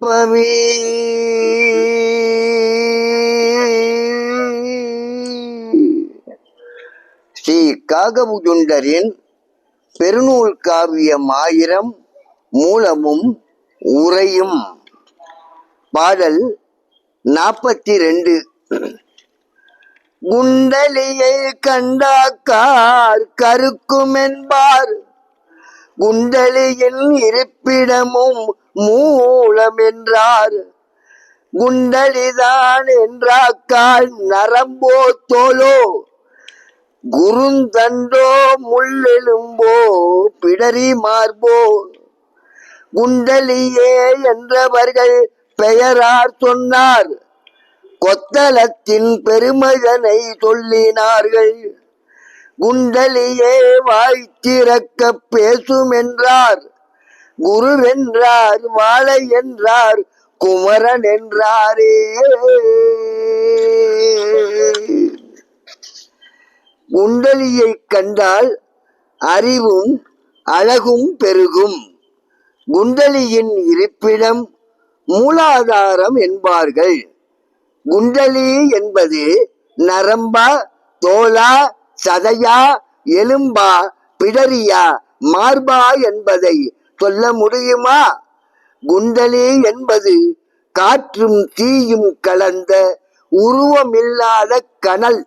பவி ஸ்ரீ காகபுஜுண்டரின் பெருநூல் காவியம் ஆயிரம் மூலமும் உரையும் பாடல் நாற்பத்தி ரெண்டு குண்டலியை கண்டாக்கார் கருக்கும் என்பார் குண்டலியின் இருப்பிடமும் மூலம் என்றார் குண்டலிதான் என்றாக்கால் நரம்போ தோலோ? குருந்தண்டோ முள்ளெலும்போ பிடரி மார்போ? குண்டலியே என்றவர்கள் பெயரார் சொன்னார். கொத்தலத்தின் பெருமகனை சொல்லினார்கள். குண்டலியே வாய் திறக்க பேசும் என்றார் குருவென்றார் வாழை என்றார் குமரன் என்றாரே குண்டலியை கண்டால் அறிவும் அழகும் பெருகும். குண்டலியின் இருப்பிடம் மூலாதாரம் என்பார்கள். குண்டலி என்பது நரம்பா தோலா சதையா எலும்பா பிடரியா மார்பா என்பதை சொல்ல முடியுமா? குண்டலி என்பது காற்றும் தீயும் கலந்த உருவமில்லாத கனல்.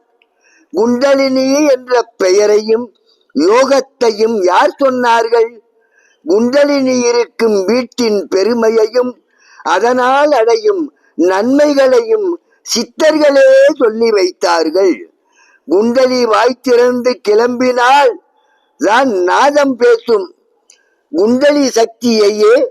குண்டலினி என்ற பெயரையும் யோகத்தையும் யார் சொன்னார்கள்? குண்டலினி இருக்கும் வீட்டின் பெருமையையும் அதனால் அடையும் நன்மைகளையும் சித்தர்களே சொல்லி வைத்தார்கள். குண்டலி வாய்த்திறந்து கிளம்பினால் தான் நாதம் பேசும். குண்டலி சக்தியையே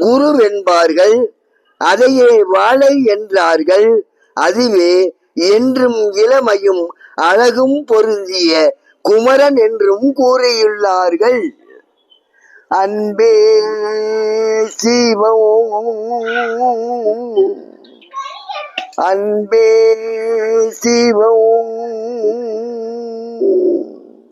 குரு என்பார்கள். அதையே வாழை என்றார்கள். அதுவே என்றும் இளமையும் அழகும் பொருந்திய குமரன் என்றும் கூறியுள்ளார்கள். அன்பே சிவம். அன்பே சிவம்.